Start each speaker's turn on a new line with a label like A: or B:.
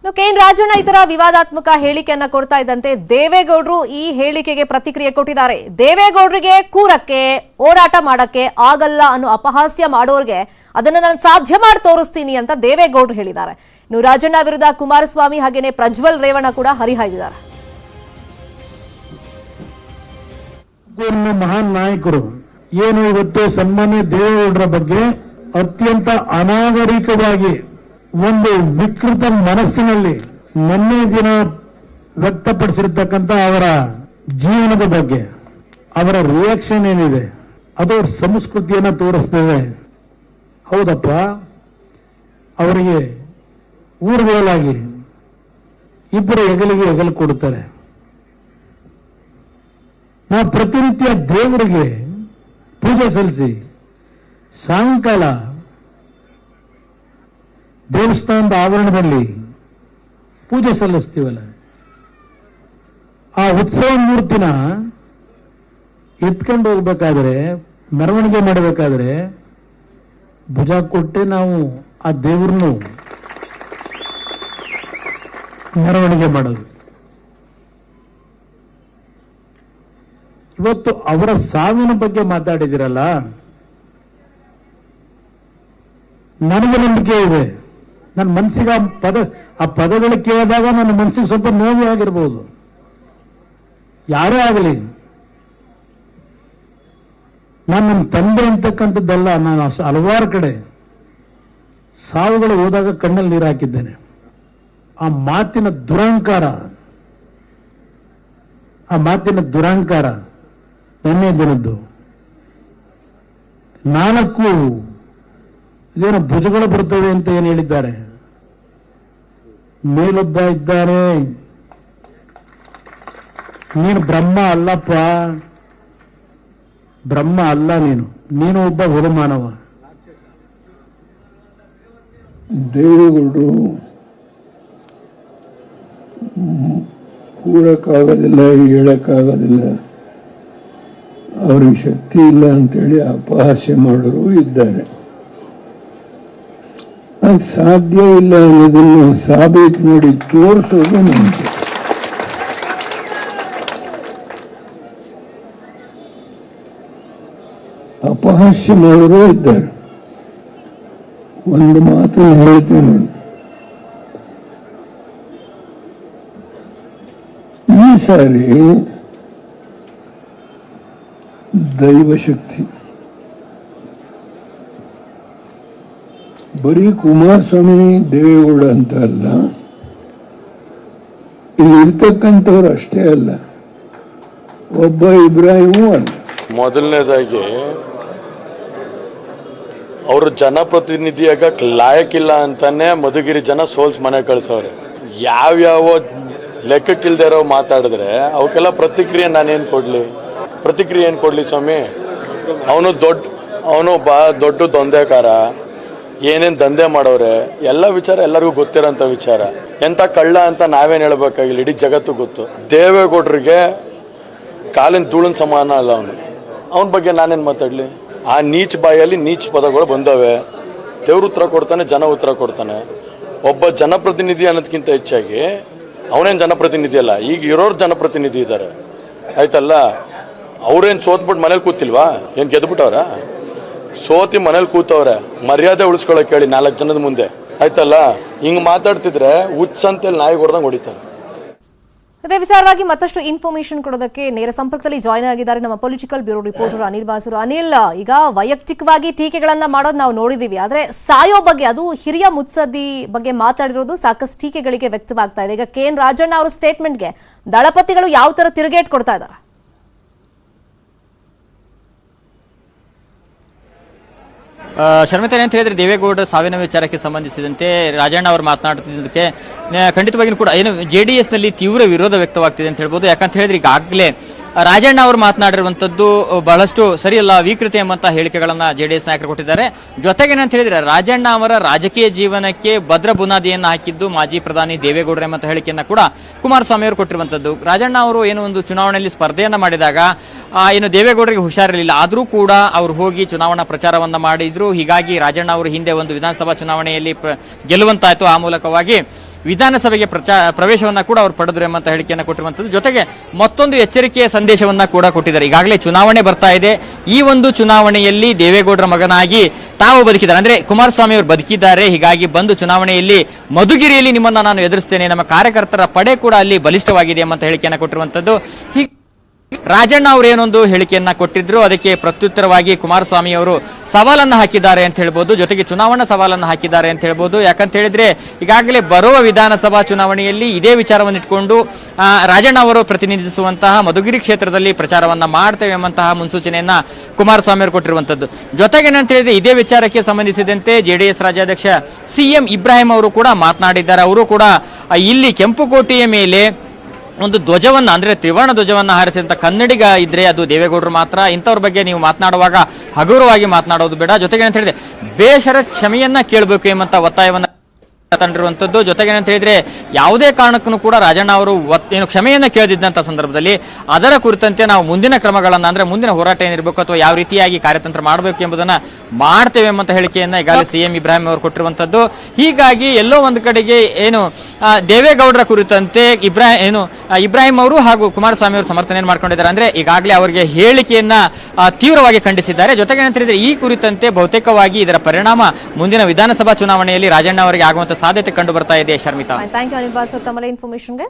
A: ಇನ್ನು K N Rajanna ಈ ವಿವಾದಾತ್ಮಕ ಹೇಳಿಕೆಯನ್ನ ಕೊಡ್ತಾ ಇದ್ದಂತೆ ದೇವೇಗೌಡರು ಈ ಹೇಳಿಕೆಗೆ ಪ್ರತಿಕ್ರಿಯೆ ಕೊಟ್ಟಿದ್ದಾರೆ. ದೇವೇಗೌಡರಿಗೆ ಕೂರಕ್ಕೆ, ಓಡಾಟ ಮಾಡಕ್ಕೆ ಆಗಲ್ಲ ಅನ್ನೋ ಅಪಹಾಸ್ಯ ಮಾಡೋರ್ಗೆ ಅದನ್ನ ನಾನು ಸಾಧ್ಯ ಮಾಡಿ ತೋರಿಸ್ತೀನಿ ಅಂತ ದೇವೇಗೌಡರು ಹೇಳಿದ್ದಾರೆ. ಇನ್ನು ರಾಜಣ್ಣ ವಿರುದ್ಧ ಕುಮಾರಸ್ವಾಮಿ ಹಾಗೇನೆ ಪ್ರಜ್ವಲ್ ರೇವಣ್ಣ ಕೂಡ ಹರಿಹಾಯ್ದಿದ್ದಾರೆ.
B: ಮಹಾನ್ ನಾಯಕರು, ಏನು ಇವತ್ತು ಸನ್ಮಾನ್ಯ ದೇವೇಗೌಡರ ಬಗ್ಗೆ ಅತ್ಯಂತ ಅನಾಗರಿಕವಾಗಿ ಒಂದು ವಿಕೃತ ಮನಸ್ಸಿನಲ್ಲಿ ಮೊನ್ನೆ ದಿನ ವ್ಯಕ್ತಪಡಿಸಿರ್ತಕ್ಕಂಥ ಅವರ ಜೀವನದ ಬಗ್ಗೆ, ಅವರ ರಿಯಾಕ್ಷನ್ ಏನಿದೆ, ಅದು ಅವ್ರ ಸಂಸ್ಕೃತಿಯನ್ನ ತೋರಿಸ್ತೇವೆ ಹೌದಪ್ಪ, ಅವರಿಗೆ ಊರುಗಳಾಗಿ ಇಬ್ಬರು ಹೆಗಲಿಗೆ ಹೆಗಲು ಕೊಡುತ್ತಾರೆ. ನಾವು ಪ್ರತಿನಿತ್ಯ ದೇವರಿಗೆ ಪೂಜೆ ಸಲ್ಲಿಸಿ ಸಾಯಂಕಾಲ ದೇವಸ್ಥಾನದ ಆವರಣದಲ್ಲಿ ಪೂಜೆ ಸಲ್ಲಿಸ್ತೀವಲ್ಲ? ಆ ಉತ್ಸವ ಮೂರ್ತಿನ ಎತ್ಕೊಂಡು ಹೋಗ್ಬೇಕಾದ್ರೆ, ಮೆರವಣಿಗೆ ಮಾಡಬೇಕಾದ್ರೆ ಭುಜ ಕೊಟ್ಟೆ ನಾವು ಆ ದೇವ್ರನ್ನು ಮೆರವಣಿಗೆ ಮಾಡೋದು. ಇವತ್ತು ಅವರ ಸಾವಿನ ಬಗ್ಗೆ ಮಾತಾಡಿದಿರಲ್ಲ ನನಗೆ ನಂಬಿಕೆ ಇದೆ. ನನ್ನ ಮನಸ್ಸಿಗೆ ಆ ಪದ, ಆ ಪದಗಳು ಕೇಳಿದಾಗ ನನ್ನ ಮನಸ್ಸಿಗೆ ಸ್ವಲ್ಪ ನೋವು ಆಗಿರ್ಬೋದು. ಯಾರೇ ಆಗಲಿ. ನಾನು ನನ್ನ ತಂದೆ ಅಂತಕ್ಕಂಥದ್ದಲ್ಲ, ನಾನು ಹಲವಾರು ಕಡೆ ಸಾವುಗಳು ಹೋದಾಗ ಕಣ್ಣಲ್ಲಿ ನೀರು ಹಾಕಿದ್ದೇನೆ. ಆ ಮಾತಿನ ದುರಹಂಕಾರ, ಆ ಮಾತಿನ ದುರಹಂಕಾರ, ನನ್ನೇ ದಿನದ್ದು ನಾಲ್ಕು ಇದೇನು ಭುಜಗಳು ಬರ್ತವೆ ಅಂತ ಏನು ಹೇಳಿದ್ದಾರೆ? ಮೇಲೊಬ್ಬ ಇದ್ದಾನೆ. ನೀನು ಬ್ರಹ್ಮ ಅಲ್ಲಪ್ಪ. ಬ್ರಹ್ಮ ಅಲ್ಲ ನೀನು. ನೀನು ಒಬ್ಬ ಹುಡುಮಾನವ
C: ದೇವೇಗೌಡರು ಕೂಡಕ್ಕಾಗೋದಿಲ್ಲ, ಹೇಳಕ್ಕಾಗೋದಿಲ್ಲ. ಅವ್ರಿಗೆ ಶಕ್ತಿ ಇಲ್ಲ ಅಂತೇಳಿ ಅಪಹಾಸ್ಯ ಮಾಡೋರು ಇದ್ದಾರೆ. ಅದು ಸಾಧ್ಯ ಇಲ್ಲ ಅನ್ನೋದನ್ನು ಸಾಬೀತು ಮಾಡಿ ತೋರಿಸೋದು ನಮಗೆ ಅಪಹಾಸ್ಯ ಮಾಡೋರು ಇದ್ದಾರೆ. ಒಂದು ಮಾತು ಹೇಳ್ತೇನೆ ಈ ಸಾರಿ ದೈವಶಕ್ತಿ. ಬರೀ ಕುಮಾರಸ್ವಾಮಿ ದೇವೇಗೌಡ ಅಂತ ಅಲ್ಲ, ಇಲ್ಲಿ ಇರ್ತಕ್ಕಂಥವ್ರು ಅಷ್ಟೇ ಅಲ್ಲ, ಒಬ್ಬ ಇಬ್ರಾಹಿಮೂ ಅಲ್ಲ.
D: ಮೊದಲನೇದಾಗಿ, ಅವರು ಜನಪ್ರತಿನಿಧಿಯಾಗ ಲಾಯಕ್ಕಿಲ್ಲ ಅಂತಾನೆ ಮಧುಗಿರಿ ಜನ ಸೋಲ್ಸ್ ಮನೆ ಕಳ್ಸವ್ರೆ. ಯಾವ್ಯಾವ ಲೆಕ್ಕಕ್ಕಿಲ್ದೇ ಇರೋ ಮಾತಾಡಿದ್ರೆ ಅವಕ್ಕೆಲ್ಲ ಪ್ರತಿಕ್ರಿಯೆ ನಾನೇನು ಕೊಡ್ಲಿ? ಪ್ರತಿಕ್ರಿಯೆ ಏನು ಕೊಡ್ಲಿ ಸ್ವಾಮಿ? ಅವನು ದೊಡ್ಡ, ಅವನು ಬಾ ದೊಡ್ಡ ದೊಂದೆಕಾರ ಏನೇನು ದಂಧೆ ಮಾಡೋರೆ, ಎಲ್ಲ ವಿಚಾರ ಎಲ್ಲರಿಗೂ ಗೊತ್ತಿರೋಂಥ ವಿಚಾರ. ಎಂಥ ಕಳ್ಳ ಅಂತ ನಾವೇನು ಹೇಳಬೇಕಾಗಿಲ್ಲ, ಇಡೀ ಜಗತ್ತು ಗೊತ್ತು. ದೇವೇಗೌಡರಿಗೆ ಕಾಲಿನ ಧೂಳಿನ ಸಮಾನ ಅಲ್ಲ ಅವನು. ಅವನ ಬಗ್ಗೆ ನಾನೇನು ಮಾತಾಡಲಿ? ಆ ನೀಚ್ ಬಾಯಲ್ಲಿ ನೀಚ್ ಪದಗಳು ಬಂದವೆ. ದೇವ್ರ ಉತ್ತರ ಕೊಡ್ತಾನೆ, ಜನ ಉತ್ತರ ಕೊಡ್ತಾನೆ. ಒಬ್ಬ ಜನಪ್ರತಿನಿಧಿ ಅನ್ನೋದಕ್ಕಿಂತ ಹೆಚ್ಚಾಗಿ ಅವನೇನು ಜನಪ್ರತಿನಿಧಿ ಅಲ್ಲ, ಈಗ ಇರೋರು ಜನಪ್ರತಿನಿಧಿ ಇದ್ದಾರೆ ಆಯ್ತಲ್ಲ? ಅವ್ರೇನು ಸೋತ್ಬಿಟ್ಟು ಮನೇಲಿ ಕೂತಿಲ್ವಾ? ಏನು ಗೆದ್ಬಿಟ್ಟವ್ರ? ಸೋತಿ ಮನೇಲಿ ಕೂತವ್ರೆ, ಮರ್ಯಾದೆ ಉಳಿಸ್ಕೊಳಕ್ ಹೇಳಿ ನಾಲ್ಕು ಜನದ ಮುಂದೆ. ಆಯ್ತಲ್ಲ? ಹಿಂಗೆ ಮಾತಾಡ್ತಿದ್ರೆ ಹುಚ್ಚ ಅಂತೇಳಿ ನಾಯಿ ಹೊಡೆದಂಗೆ ಹೊಡಿತಾರೆ.
A: ಅದೇ ವಿಚಾರವಾಗಿ ಮತ್ತಷ್ಟು ಇನ್ಫಾರ್ಮೇಶನ್ ಕೊಡೋದಕ್ಕೆ ನೇರ ಸಂಪರ್ಕದಲ್ಲಿ ಜಾಯ್ನ್ ಆಗಿದ್ದಾರೆ ನಮ್ಮ political bureau reporter Anil Basuru. Anil, ಈಗ ವೈಯಕ್ತಿಕವಾಗಿ ಟೀಕೆಗಳನ್ನ ಮಾಡೋದು ನಾವು ನೋಡಿದೀವಿ. ಆದ್ರೆ ಸಾಯೋ ಬಗ್ಗೆ, ಅದು ಹಿರಿಯ ಮುತ್ಸದ್ದಿ ಬಗ್ಗೆ ಮಾತಾಡಿರೋದು ಸಾಕಷ್ಟು ಟೀಕೆಗಳಿಗೆ ವ್ಯಕ್ತವಾಗ್ತಾ ಇದೆ. ಈಗ ಕೆ ಎನ್ ರಾಜಣ್ಣ ಅವರ ಸ್ಟೇಟ್ಮೆಂಟ್ಗೆ ದಳಪತಿಗಳು ಯಾವ ತರ ತಿರುಗೇಟ್ ಕೊಡ್ತಾ ಇದ್ದಾರೆ
E: ಶರ್ಮಿತಾ ಏನಂತ ಹೇಳಿದ್ರೆ ದೇವೇಗೌಡರ ಸಾವಿನ ವಿಚಾರಕ್ಕೆ ಸಂಬಂಧಿಸಿದಂತೆ ರಾಜಣ್ಣ ಅವರು ಮಾತನಾಡುತ್ತಿದ್ದಕ್ಕೆ ಖಂಡಿತವಾಗಿಯೂ ಕೂಡ, ಏನು ಜೆ ಡಿ ತೀವ್ರ ವಿರೋಧ ವ್ಯಕ್ತವಾಗ್ತಿದೆ ಅಂತ ಹೇಳ್ಬೋದು. ಯಾಕಂತ ಹೇಳಿದ್ರೆ ಈಗಾಗಲೇ ರಾಜಣ್ಣ ಅವರು ಮಾತನಾಡಿರುವಂತದ್ದು ಬಹಳಷ್ಟು ಸರಿಯಲ್ಲ ವಿಕೃತಿ ಎಂಬಂತ ಹೇಳಿಕೆಗಳನ್ನ ಎಸ್ ನಾಯಕರು ಕೊಟ್ಟಿದ್ದಾರೆ. ಜೊತೆಗೆ ಏನಂತ ಹೇಳಿದ್ರೆ, ರಾಜಣ್ಣ ಅವರ ರಾಜಕೀಯ ಜೀವನಕ್ಕೆ ಭದ್ರ ಬುನಾದಿಯನ್ನು ಹಾಕಿದ್ದು ಮಾಜಿ ಪ್ರಧಾನಿ ದೇವೇಗೌಡರು ಎಂಬಂತ ಹೇಳಿಕೆಯನ್ನ ಕೂಡ ಕುಮಾರಸ್ವಾಮಿ ಅವರು ಕೊಟ್ಟಿರುವಂತದ್ದು ರಾಜಣ್ಣ ಅವರು ಏನು ಒಂದು ಚುನಾವಣೆಯಲ್ಲಿ ಸ್ಪರ್ಧೆಯನ್ನ ಮಾಡಿದಾಗ ಏನು ದೇವೇಗೌಡರಿಗೆ ಹುಷಾರಿರಲಿಲ್ಲ. ಆದರೂ ಕೂಡ ಅವರು ಹೋಗಿ ಚುನಾವಣಾ ಪ್ರಚಾರವನ್ನ ಮಾಡಿದ್ರು. ಹೀಗಾಗಿ ರಾಜಣ್ಣ ಅವರು ಹಿಂದೆ ಒಂದು ವಿಧಾನಸಭಾ ಚುನಾವಣೆಯಲ್ಲಿ ಗೆಲ್ಲುವಂತಾಯ್ತು. ಆ ಮೂಲಕವಾಗಿ ವಿಧಾನಸಭೆಗೆ ಪ್ರಚಾ, ಪ್ರವೇಶವನ್ನು ಕೂಡ ಅವರು ಪಡೆದ್ರು ಎಂಬಂತ ಹೇಳಿಕೆಯನ್ನು ಕೊಟ್ಟಿರುವಂಥದ್ದು. ಜೊತೆಗೆ ಮತ್ತೊಂದು ಎಚ್ಚರಿಕೆಯ ಸಂದೇಶವನ್ನು ಕೂಡ ಕೊಟ್ಟಿದ್ದಾರೆ. ಈಗಾಗಲೇ ಚುನಾವಣೆ ಬರ್ತಾ ಇದೆ. ಈ ಒಂದು ಚುನಾವಣೆಯಲ್ಲಿ ದೇವೇಗೌಡರ ಮಗನಾಗಿ ತಾವು ಬದುಕಿದ್ದಾರೆ. ಅಂದರೆ ಕುಮಾರಸ್ವಾಮಿ ಅವರು ಬದುಕಿದ್ದಾರೆ. ಹೀಗಾಗಿ ಬಂದು ಚುನಾವಣೆಯಲ್ಲಿ ಮಧುಗಿರಿಯಲ್ಲಿ ನಿಮ್ಮನ್ನು ನಾನು ಎದುರಿಸ್ತೇನೆ. ನಮ್ಮ ಕಾರ್ಯಕರ್ತರ ಪಡೆ ಕೂಡ ಅಲ್ಲಿ ಬಲಿಷ್ಠವಾಗಿದೆ ಎಂಬಂತ ಹೇಳಿಕೆಯನ್ನು ಕೊಟ್ಟಿರುವಂಥದ್ದು. ಹೀಗೆ ರಾಜಣ್ಣ ಅವರು ಏನೊಂದು ಹೇಳಿಕೆಯನ್ನ ಕೊಟ್ಟಿದ್ರು, ಅದಕ್ಕೆ ಪ್ರತ್ಯುತ್ತರವಾಗಿ ಕುಮಾರಸ್ವಾಮಿ ಅವರು ಸವಾಲನ್ನ ಹಾಕಿದ್ದಾರೆ ಅಂತ ಹೇಳ್ಬೋದು. ಜೊತೆಗೆ ಚುನಾವಣಾ ಸವಾಲನ್ನ ಹಾಕಿದ್ದಾರೆ ಅಂತ ಹೇಳ್ಬೋದು. ಯಾಕಂತ ಹೇಳಿದ್ರೆ, ಈಗಾಗಲೇ ಬರುವ ವಿಧಾನಸಭಾ ಚುನಾವಣೆಯಲ್ಲಿ ಇದೇ ವಿಚಾರವನ್ನು ಇಟ್ಕೊಂಡು ರಾಜಣ್ಣ ಅವರು ಪ್ರತಿನಿಧಿಸುವಂತಹ ಮಧುಗಿರಿ ಕ್ಷೇತ್ರದಲ್ಲಿ ಪ್ರಚಾರವನ್ನ ಮಾಡ್ತೇವೆ ಎಂಬಂತಹ ಮುನ್ಸೂಚನೆಯನ್ನ ಕುಮಾರಸ್ವಾಮಿ ಅವರು ಕೊಟ್ಟಿರುವಂತದ್ದು. ಜೊತೆಗೆ ಏನಂತ ಹೇಳಿದ್ರೆ, ಇದೇ ವಿಚಾರಕ್ಕೆ ಸಂಬಂಧಿಸಿದಂತೆ ಜೆಡಿಎಸ್ ರಾಜ್ಯಾಧ್ಯಕ್ಷ ಸಿಎಂ ಇಬ್ರಾಹಿಂ ಅವರು ಕೂಡ ಮಾತನಾಡಿದ್ದಾರೆ. ಅವರು ಕೂಡ ಇಲ್ಲಿ ಕೆಂಪುಕೋಟೆಯ ಮೇಲೆ ಒಂದು ಧ್ವಜವನ್ನ, ಅಂದ್ರೆ ತ್ರಿವರ್ಣ ಧ್ವಜವನ್ನ ಹಾರಿಸಿದಂತ ಕನ್ನಡಿಗ ಇದ್ರೆ ಅದು ದೇವೇಗೌಡರು ಮಾತ್ರ. ಇಂಥವ್ರ ಬಗ್ಗೆ ನೀವು ಮಾತನಾಡುವಾಗ ಹಗುರವಾಗಿ ಮಾತನಾಡೋದು ಬೇಡ. ಜೊತೆಗೆ ಅಂತ ಹೇಳಿದೆ ಬೇಷರ ಕ್ಷಮೆಯನ್ನ ಕೇಳಬೇಕು ಎಂಬಂತ ಒತ್ತಾಯವನ್ನ ತಂದಿರುವಂತದ್ದು ಜೊತೆಗೆ ಅಂತ ಹೇಳಿದ್ರೆ ಯಾವುದೇ ಕಾರಣಕ್ಕೂ ಕೂಡ ರಾಜಣ್ಣ ಅವರು ಏನು ಕ್ಷಮೆಯನ್ನ ಕೇಳದಿದ್ದಂತ ಸಂದರ್ಭದಲ್ಲಿ ಅದರ ಕುರಿತಂತೆ ನಾವು ಮುಂದಿನ ಕ್ರಮಗಳನ್ನ ಅಂದ್ರೆ ಮುಂದಿನ ಹೋರಾಟ ಏನಿರಬೇಕು ಅಥವಾ ಯಾವ ರೀತಿಯಾಗಿ ಕಾರ್ಯತಂತ್ರ ಮಾಡಬೇಕು ಎಂಬುದನ್ನ ಮಾಡ್ತೇವೆ ಎಂಬಂತ ಹೇಳಿಕೆಯನ್ನ ಈಗಾಗಲೇ ಸಿಎಂ ಇಬ್ರಾಹಿಂ ಅವರು ಕೊಟ್ಟಿರುವಂತದ್ದು. ಹೀಗಾಗಿ ಎಲ್ಲೋ ಒಂದು ಕಡೆಗೆ ಏನು ದೇವೇಗೌಡರ ಕುರಿತಂತೆ ಇಬ್ರಾಹಿಂ ಏನು ಇಬ್ರಾಹಿಂ ಅವರು ಹಾಗೂ ಕುಮಾರಸ್ವಾಮಿ ಅವರು ಸಮರ್ಥನೆ ಮಾಡ್ಕೊಂಡಿದ್ದಾರೆ. ಅಂದ್ರೆ ಈಗಾಗಲೇ ಅವರಿಗೆ ಹೇಳಿಕೆಯನ್ನ ತೀವ್ರವಾಗಿ ಖಂಡಿಸಿದ್ದಾರೆ. ಜೊತೆಗೆ ಏನಂತ ಹೇಳಿದ್ರೆ ಈ ಕುರಿತಂತೆ ಬಹುತೇಕವಾಗಿ ಇದರ ಪರಿಣಾಮ ಮುಂದಿನ ವಿಧಾನಸಭಾ ಚುನಾವಣೆಯಲ್ಲಿ ರಾಜಣ್ಣ ಅವರಿಗೆ ಆಗುವಂತ ಸಾಧ್ಯತೆ ಕಂಡು ಬರ್ತಾ ಇದೆ Sharmita?
A: Thank you Anil boss ತಮ್ಮ ಇನ್ಫಾರ್ಮೇಶನ್ಗೆ